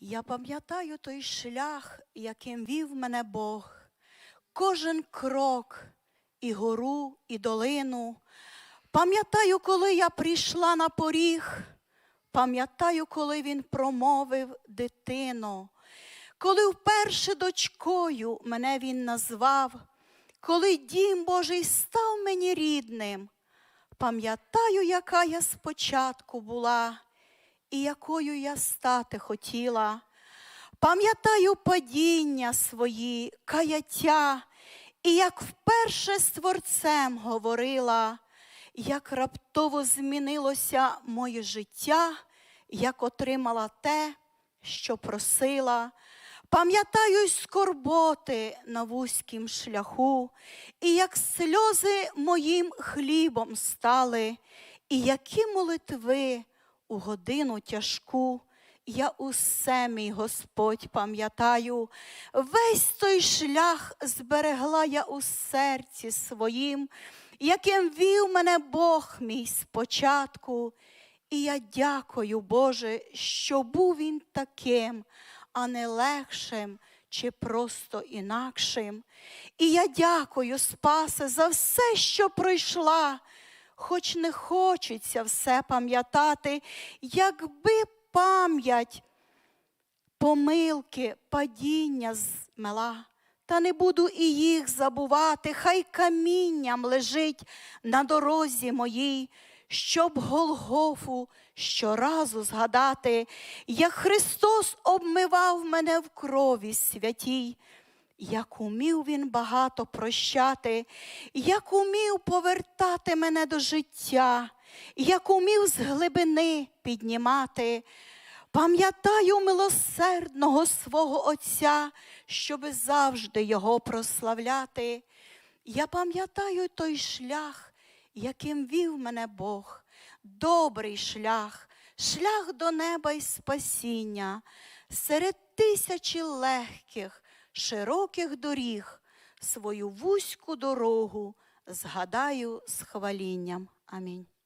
Я пам'ятаю той шлях, яким вів мене Бог, кожен крок, і гору, і долину. Пам'ятаю, коли я прийшла на поріг, пам'ятаю, коли він промовив дитино, коли вперше дочкою мене він назвав, коли дім Божий став мені рідним. Пам'ятаю, яка я спочатку була і якою я стати хотіла. Пам'ятаю падіння свої, каяття, і як вперше з творцем говорила, як раптово змінилося моє життя, як отримала те, що просила. Пам'ятаю й скорботи на вузькім шляху, і як сльози моїм хлібом стали, і які молитви у годину тяжку. Я усе, мій Господь, пам'ятаю, весь той шлях зберегла я у серці своїм, яким вів мене Бог мій спочатку. І я дякую, Боже, що був він таким, а не легшим чи просто інакшим. І я дякую, Спасе, за все, що пройшла, хоч не хочеться все пам'ятати, якби пам'ять помилки, падіння змела. Та не буду і їх забувати, хай камінням лежить на дорозі моїй, щоб Голгофу щоразу згадати, як Христос обмивав мене в крові святій, як умів Він багато прощати, як умів повертати мене до життя, як умів з глибини піднімати. Пам'ятаю милосердного свого Отця, щоби завжди його прославляти. Я пам'ятаю той шлях, яким вів мене Бог, добрий шлях, шлях до неба й спасіння, серед тисячі легких, широких доріг, свою вузьку дорогу згадаю з хвалінням. Амінь.